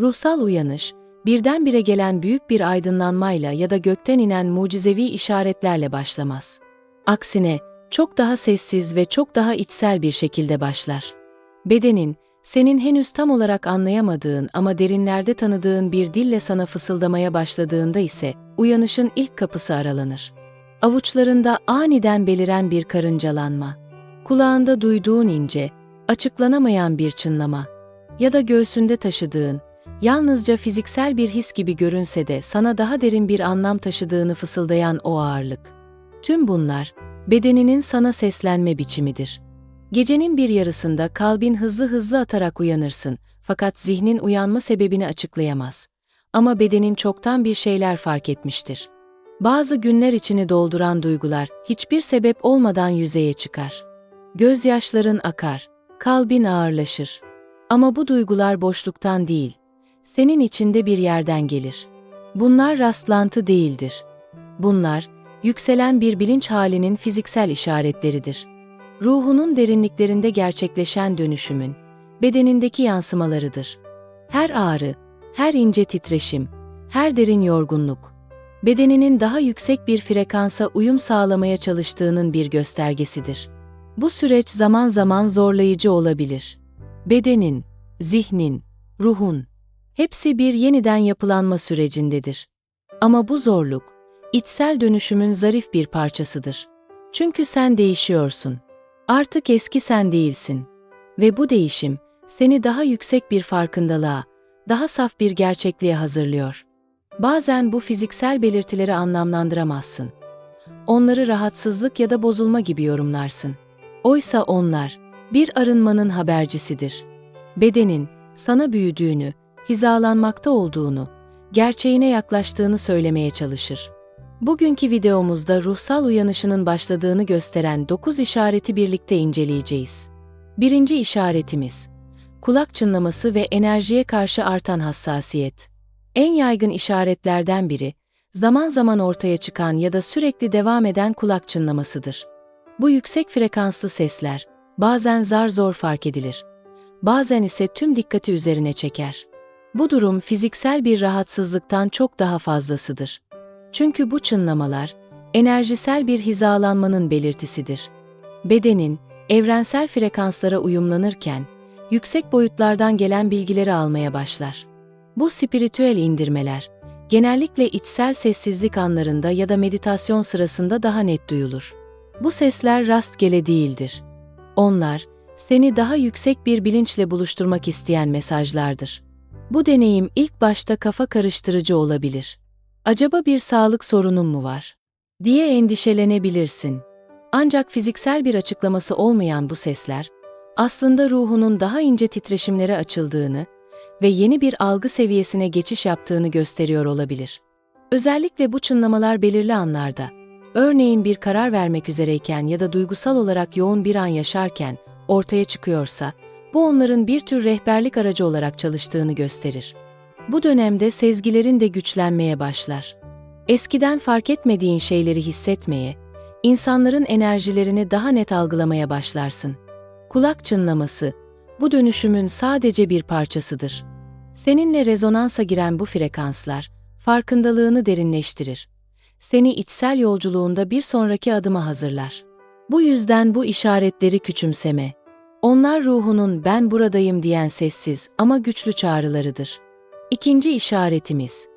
Ruhsal uyanış, birdenbire gelen büyük bir aydınlanmayla ya da gökten inen mucizevi işaretlerle başlamaz. Aksine, çok daha sessiz ve çok daha içsel bir şekilde başlar. Bedenin, senin henüz tam olarak anlayamadığın ama derinlerde tanıdığın bir dille sana fısıldamaya başladığında ise uyanışın ilk kapısı aralanır. Avuçlarında aniden beliren bir karıncalanma, kulağında duyduğun ince, açıklanamayan bir çınlama ya da göğsünde taşıdığın, yalnızca fiziksel bir his gibi görünse de sana daha derin bir anlam taşıdığını fısıldayan o ağırlık. Tüm bunlar, bedeninin sana seslenme biçimidir. Gecenin bir yarısında kalbin hızlı hızlı atarak uyanırsın fakat zihnin uyanma sebebini açıklayamaz. Ama bedenin çoktan bir şeyler fark etmiştir. Bazı günler içini dolduran duygular hiçbir sebep olmadan yüzeye çıkar. Gözyaşların akar, kalbin ağırlaşır. Ama bu duygular boşluktan değil, senin içinde bir yerden gelir. Bunlar rastlantı değildir. Bunlar, yükselen bir bilinç halinin fiziksel işaretleridir. Ruhunun derinliklerinde gerçekleşen dönüşümün, bedenindeki yansımalarıdır. Her ağrı, her ince titreşim, her derin yorgunluk, bedeninin daha yüksek bir frekansa uyum sağlamaya çalıştığının bir göstergesidir. Bu süreç zaman zaman zorlayıcı olabilir. Bedenin, zihnin, ruhun, hepsi bir yeniden yapılanma sürecindedir. Ama bu zorluk, içsel dönüşümün zarif bir parçasıdır. Çünkü sen değişiyorsun. Artık eski sen değilsin. Ve bu değişim, seni daha yüksek bir farkındalığa, daha saf bir gerçekliğe hazırlıyor. Bazen bu fiziksel belirtileri anlamlandıramazsın. Onları rahatsızlık ya da bozulma gibi yorumlarsın. Oysa onlar, bir arınmanın habercisidir. Bedenin, sana büyüdüğünü, hizalanmakta olduğunu, gerçeğine yaklaştığını söylemeye çalışır. Bugünkü videomuzda ruhsal uyanışının başladığını gösteren 9 işareti birlikte inceleyeceğiz. Birinci işaretimiz, kulak çınlaması ve enerjiye karşı artan hassasiyet. En yaygın işaretlerden biri, zaman zaman ortaya çıkan ya da sürekli devam eden kulak çınlamasıdır. Bu yüksek frekanslı sesler, bazen zar zor fark edilir. Bazen ise tüm dikkati üzerine çeker. Bu durum fiziksel bir rahatsızlıktan çok daha fazlasıdır. Çünkü bu çınlamalar, enerjisel bir hizalanmanın belirtisidir. Bedenin, evrensel frekanslara uyumlanırken, yüksek boyutlardan gelen bilgileri almaya başlar. Bu spiritüel indirmeler, genellikle içsel sessizlik anlarında ya da meditasyon sırasında daha net duyulur. Bu sesler rastgele değildir. Onlar, seni daha yüksek bir bilinçle buluşturmak isteyen mesajlardır. Bu deneyim ilk başta kafa karıştırıcı olabilir. Acaba bir sağlık sorunum mu var? diye endişelenebilirsin. Ancak fiziksel bir açıklaması olmayan bu sesler, aslında ruhunun daha ince titreşimlere açıldığını ve yeni bir algı seviyesine geçiş yaptığını gösteriyor olabilir. Özellikle bu çınlamalar belirli anlarda, örneğin bir karar vermek üzereyken ya da duygusal olarak yoğun bir an yaşarken ortaya çıkıyorsa, bu onların bir tür rehberlik aracı olarak çalıştığını gösterir. Bu dönemde sezgilerin de güçlenmeye başlar. Eskiden fark etmediğin şeyleri hissetmeye, insanların enerjilerini daha net algılamaya başlarsın. Kulak çınlaması, bu dönüşümün sadece bir parçasıdır. Seninle rezonansa giren bu frekanslar, farkındalığını derinleştirir. Seni içsel yolculuğunda bir sonraki adıma hazırlar. Bu yüzden bu işaretleri küçümseme. Onlar ruhunun ben buradayım diyen sessiz ama güçlü çağrılarıdır. İkinci işaretimiz,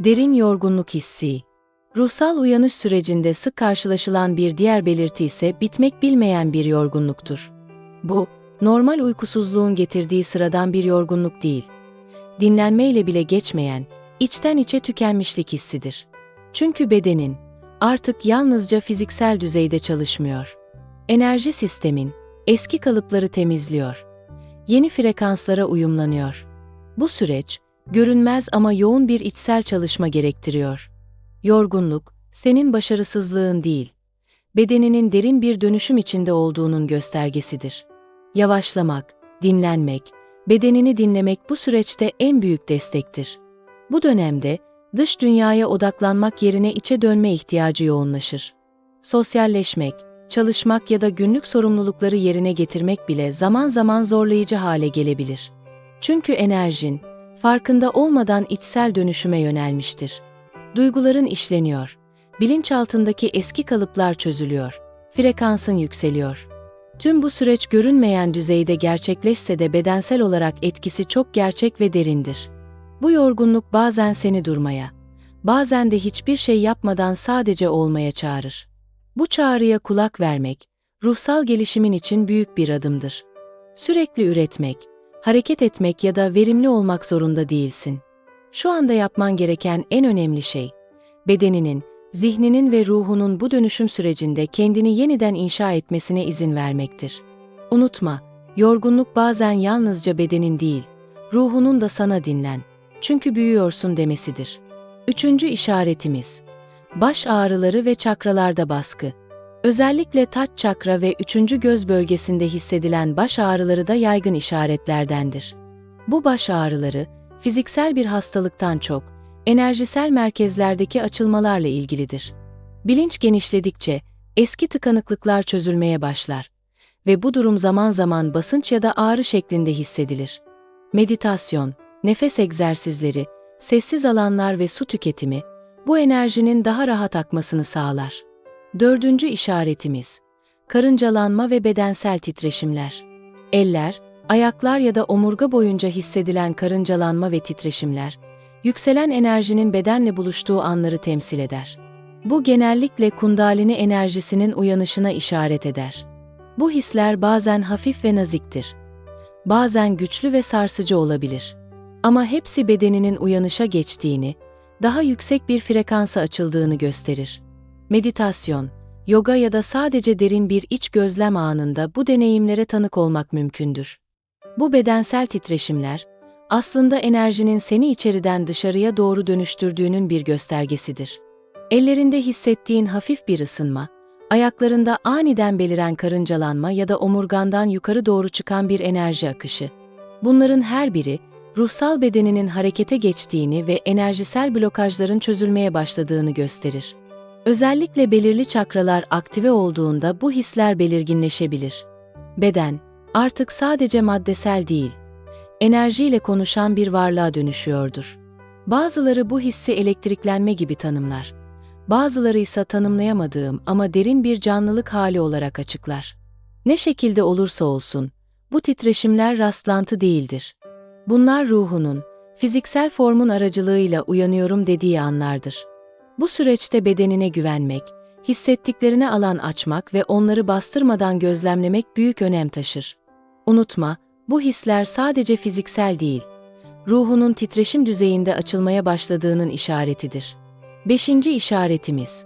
derin yorgunluk hissi. Ruhsal uyanış sürecinde sık karşılaşılan bir diğer belirti ise bitmek bilmeyen bir yorgunluktur. Bu, normal uykusuzluğun getirdiği sıradan bir yorgunluk değil. Dinlenmeyle bile geçmeyen, içten içe tükenmişlik hissidir. Çünkü bedenin artık yalnızca fiziksel düzeyde çalışmıyor. Enerji sistemin eski kalıpları temizliyor. Yeni frekanslara uyumlanıyor. Bu süreç görünmez ama yoğun bir içsel çalışma gerektiriyor. Yorgunluk senin başarısızlığın değil, bedeninin derin bir dönüşüm içinde olduğunun göstergesidir. Yavaşlamak, dinlenmek, bedenini dinlemek bu süreçte en büyük destektir. Bu dönemde dış dünyaya odaklanmak yerine içe dönme ihtiyacı yoğunlaşır. Sosyalleşmek, çalışmak ya da günlük sorumlulukları yerine getirmek bile zaman zaman zorlayıcı hale gelebilir. Çünkü enerjin farkında olmadan içsel dönüşüme yönelmiştir. Duyguların işleniyor. Bilinçaltındaki eski kalıplar çözülüyor. Frekansın yükseliyor. Tüm bu süreç görünmeyen düzeyde gerçekleşse de bedensel olarak etkisi çok gerçek ve derindir. Bu yorgunluk bazen seni durmaya, bazen de hiçbir şey yapmadan sadece olmaya çağırır. Bu çağrıya kulak vermek, ruhsal gelişimin için büyük bir adımdır. Sürekli üretmek, hareket etmek ya da verimli olmak zorunda değilsin. Şu anda yapman gereken en önemli şey, bedeninin, zihninin ve ruhunun bu dönüşüm sürecinde kendini yeniden inşa etmesine izin vermektir. Unutma, yorgunluk bazen yalnızca bedenin değil, ruhunun da sana dinlen, çünkü büyüyorsun demesidir. Üçüncü işaretimiz, baş ağrıları ve çakralarda baskı. Özellikle taç çakra ve üçüncü göz bölgesinde hissedilen baş ağrıları da yaygın işaretlerdendir. Bu baş ağrıları, fiziksel bir hastalıktan çok, enerjisel merkezlerdeki açılmalarla ilgilidir. Bilinç genişledikçe eski tıkanıklıklar çözülmeye başlar ve bu durum zaman zaman basınç ya da ağrı şeklinde hissedilir. Meditasyon, nefes egzersizleri, sessiz alanlar ve su tüketimi bu enerjinin daha rahat akmasını sağlar. Dördüncü işaretimiz, karıncalanma ve bedensel titreşimler. Eller, ayaklar ya da omurga boyunca hissedilen karıncalanma ve titreşimler, yükselen enerjinin bedenle buluştuğu anları temsil eder. Bu genellikle kundalini enerjisinin uyanışına işaret eder. Bu hisler bazen hafif ve naziktir. Bazen güçlü ve sarsıcı olabilir. Ama hepsi bedeninin uyanışa geçtiğini, daha yüksek bir frekansa açıldığını gösterir. Meditasyon, yoga ya da sadece derin bir iç gözlem anında bu deneyimlere tanık olmak mümkündür. Bu bedensel titreşimler, aslında enerjinin seni içeriden dışarıya doğru dönüştürdüğünün bir göstergesidir. Ellerinde hissettiğin hafif bir ısınma, ayaklarında aniden beliren karıncalanma ya da omurgandan yukarı doğru çıkan bir enerji akışı. Bunların her biri, ruhsal bedeninin harekete geçtiğini ve enerjisel blokajların çözülmeye başladığını gösterir. Özellikle belirli çakralar aktive olduğunda bu hisler belirginleşebilir. Beden, artık sadece maddesel değil, enerjiyle konuşan bir varlığa dönüşüyordur. Bazıları bu hissi elektriklenme gibi tanımlar. Bazıları ise tanımlayamadığım ama derin bir canlılık hali olarak açıklar. Ne şekilde olursa olsun, bu titreşimler rastlantı değildir. Bunlar ruhunun, fiziksel formun aracılığıyla uyanıyorum dediği anlardır. Bu süreçte bedenine güvenmek, hissettiklerine alan açmak ve onları bastırmadan gözlemlemek büyük önem taşır. Unutma, bu hisler sadece fiziksel değil, ruhunun titreşim düzeyinde açılmaya başladığının işaretidir. Beşinci işaretimiz,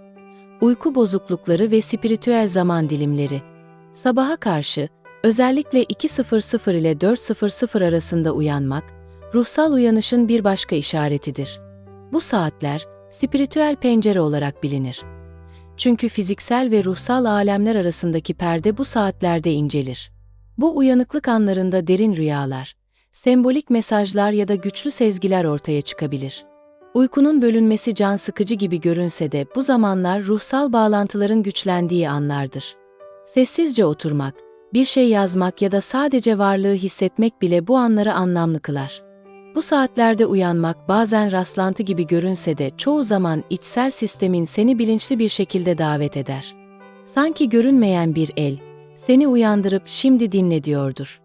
uyku bozuklukları ve spiritüel zaman dilimleri. Sabaha karşı, özellikle 2.00 ile 4.00 arasında uyanmak, ruhsal uyanışın bir başka işaretidir. Bu saatler, spiritüel pencere olarak bilinir. Çünkü fiziksel ve ruhsal alemler arasındaki perde bu saatlerde incelir. Bu uyanıklık anlarında derin rüyalar, sembolik mesajlar ya da güçlü sezgiler ortaya çıkabilir. Uykunun bölünmesi can sıkıcı gibi görünse de bu zamanlar ruhsal bağlantıların güçlendiği anlardır. Sessizce oturmak, bir şey yazmak ya da sadece varlığı hissetmek bile bu anları anlamlı kılar. Bu saatlerde uyanmak bazen rastlantı gibi görünse de çoğu zaman içsel sistemin seni bilinçli bir şekilde davet eder. Sanki görünmeyen bir el, seni uyandırıp şimdi dinle diyordur.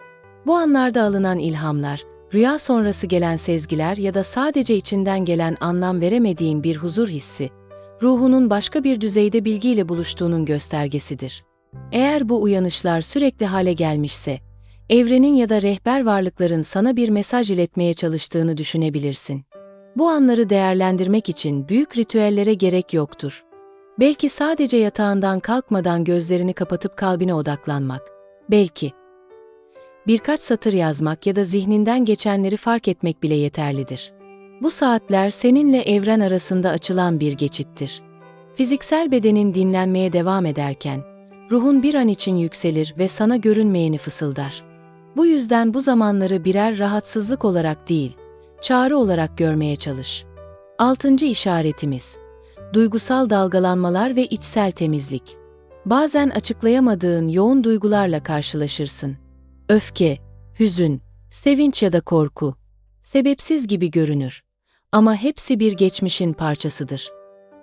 Bu anlarda alınan ilhamlar, rüya sonrası gelen sezgiler ya da sadece içinden gelen anlam veremediğin bir huzur hissi, ruhunun başka bir düzeyde bilgiyle buluştuğunun göstergesidir. Eğer bu uyanışlar sürekli hale gelmişse, evrenin ya da rehber varlıkların sana bir mesaj iletmeye çalıştığını düşünebilirsin. Bu anları değerlendirmek için büyük ritüellere gerek yoktur. Belki sadece yatağından kalkmadan gözlerini kapatıp kalbine odaklanmak. Belki birkaç satır yazmak ya da zihninden geçenleri fark etmek bile yeterlidir. Bu saatler seninle evren arasında açılan bir geçittir. Fiziksel bedenin dinlenmeye devam ederken, ruhun bir an için yükselir ve sana görünmeyeni fısıldar. Bu yüzden bu zamanları birer rahatsızlık olarak değil, çağrı olarak görmeye çalış. Altıncı işaretimiz duygusal dalgalanmalar ve içsel temizlik. Bazen açıklayamadığın yoğun duygularla karşılaşırsın. Öfke, hüzün, sevinç ya da korku. Sebepsiz gibi görünür. Ama hepsi bir geçmişin parçasıdır.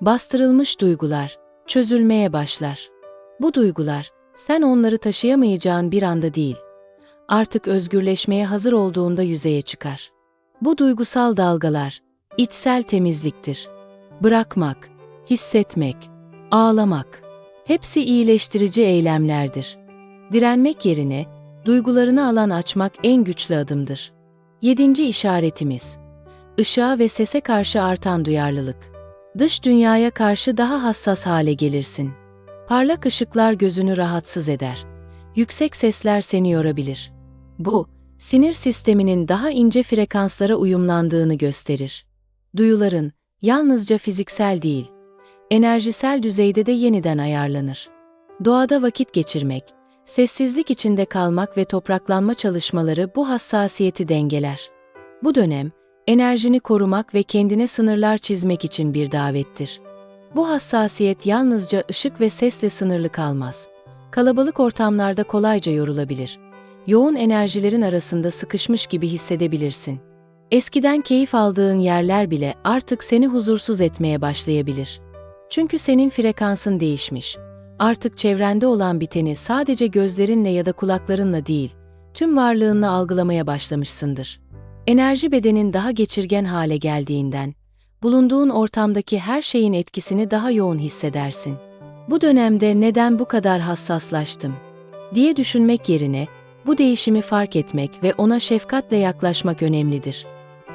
Bastırılmış duygular çözülmeye başlar. Bu duygular sen onları taşıyamayacağın bir anda değil, artık özgürleşmeye hazır olduğunda yüzeye çıkar. Bu duygusal dalgalar içsel temizliktir. Bırakmak, hissetmek, ağlamak hepsi iyileştirici eylemlerdir. Direnmek yerine duygularını alan açmak en güçlü adımdır. Yedinci işaretimiz ışığa ve sese karşı artan duyarlılık. Dış dünyaya karşı daha hassas hale gelirsin. Parlak ışıklar gözünü rahatsız eder. Yüksek sesler seni yorabilir. Bu, sinir sisteminin daha ince frekanslara uyumlandığını gösterir. Duyuların yalnızca fiziksel değil, enerjisel düzeyde de yeniden ayarlanır. Doğada vakit geçirmek, sessizlik içinde kalmak ve topraklanma çalışmaları bu hassasiyeti dengeler. Bu dönem, enerjini korumak ve kendine sınırlar çizmek için bir davettir. Bu hassasiyet yalnızca ışık ve sesle sınırlı kalmaz. Kalabalık ortamlarda kolayca yorulabilir. Yoğun enerjilerin arasında sıkışmış gibi hissedebilirsin. Eskiden keyif aldığın yerler bile artık seni huzursuz etmeye başlayabilir. Çünkü senin frekansın değişmiş. Artık çevrende olan biteni sadece gözlerinle ya da kulaklarınla değil, tüm varlığınla algılamaya başlamışsındır. Enerji bedenin daha geçirgen hale geldiğinden, bulunduğun ortamdaki her şeyin etkisini daha yoğun hissedersin. Bu dönemde neden bu kadar hassaslaştım diye düşünmek yerine bu değişimi fark etmek ve ona şefkatle yaklaşmak önemlidir.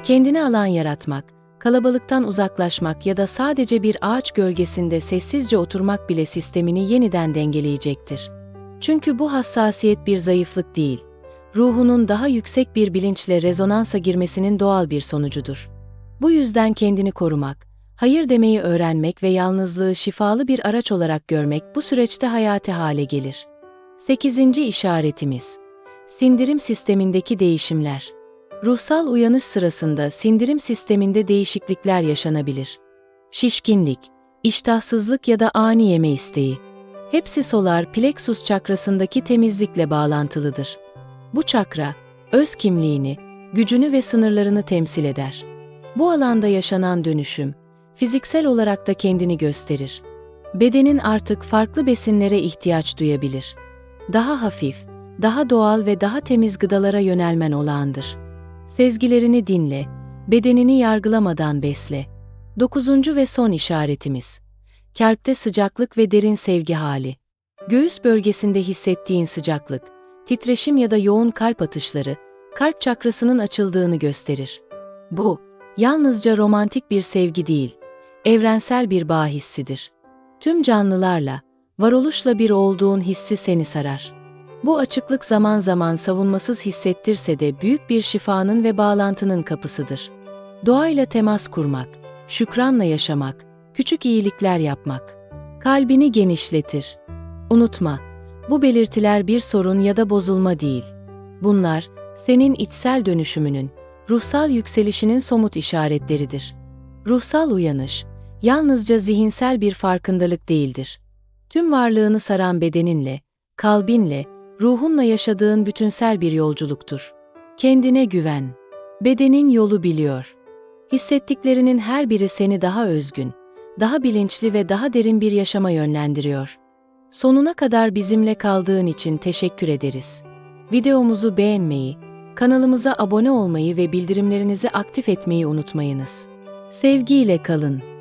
Kendine alan yaratmak, kalabalıktan uzaklaşmak ya da sadece bir ağaç gölgesinde sessizce oturmak bile sistemini yeniden dengeleyecektir. Çünkü bu hassasiyet bir zayıflık değil, ruhunun daha yüksek bir bilinçle rezonansa girmesinin doğal bir sonucudur. Bu yüzden kendini korumak, hayır demeyi öğrenmek ve yalnızlığı şifalı bir araç olarak görmek bu süreçte hayati hale gelir. 8. işaretimiz Sindirim sistemindeki değişimler. Ruhsal uyanış sırasında sindirim sisteminde değişiklikler yaşanabilir. Şişkinlik, iştahsızlık ya da ani yeme isteği. Hepsi solar plexus çakrasındaki temizlikle bağlantılıdır. Bu çakra, öz kimliğini, gücünü ve sınırlarını temsil eder. Bu alanda yaşanan dönüşüm, fiziksel olarak da kendini gösterir. Bedenin artık farklı besinlere ihtiyaç duyabilir. Daha hafif, daha doğal ve daha temiz gıdalara yönelmen olağandır. Sezgilerini dinle, bedenini yargılamadan besle. Dokuzuncu ve son işaretimiz. Kalpte sıcaklık ve derin sevgi hali. Göğüs bölgesinde hissettiğin sıcaklık, titreşim ya da yoğun kalp atışları, kalp çakrasının açıldığını gösterir. Bu, yalnızca romantik bir sevgi değil, evrensel bir bağ hissidir. Tüm canlılarla, varoluşla bir olduğun hissi seni sarar. Bu açıklık zaman zaman savunmasız hissettirse de büyük bir şifanın ve bağlantının kapısıdır. Doğayla temas kurmak, şükranla yaşamak, küçük iyilikler yapmak, kalbini genişletir. Unutma, bu belirtiler bir sorun ya da bozulma değil. Bunlar, senin içsel dönüşümünün, ruhsal yükselişinin somut işaretleridir. Ruhsal uyanış, yalnızca zihinsel bir farkındalık değildir. Tüm varlığını saran bedeninle, kalbinle, ruhunla yaşadığın bütünsel bir yolculuktur. Kendine güven. Bedenin yolu biliyor. Hissettiklerinin her biri seni daha özgün, daha bilinçli ve daha derin bir yaşama yönlendiriyor. Sonuna kadar bizimle kaldığın için teşekkür ederiz. Videomuzu beğenmeyi, kanalımıza abone olmayı ve bildirimlerinizi aktif etmeyi unutmayınız. Sevgiyle kalın.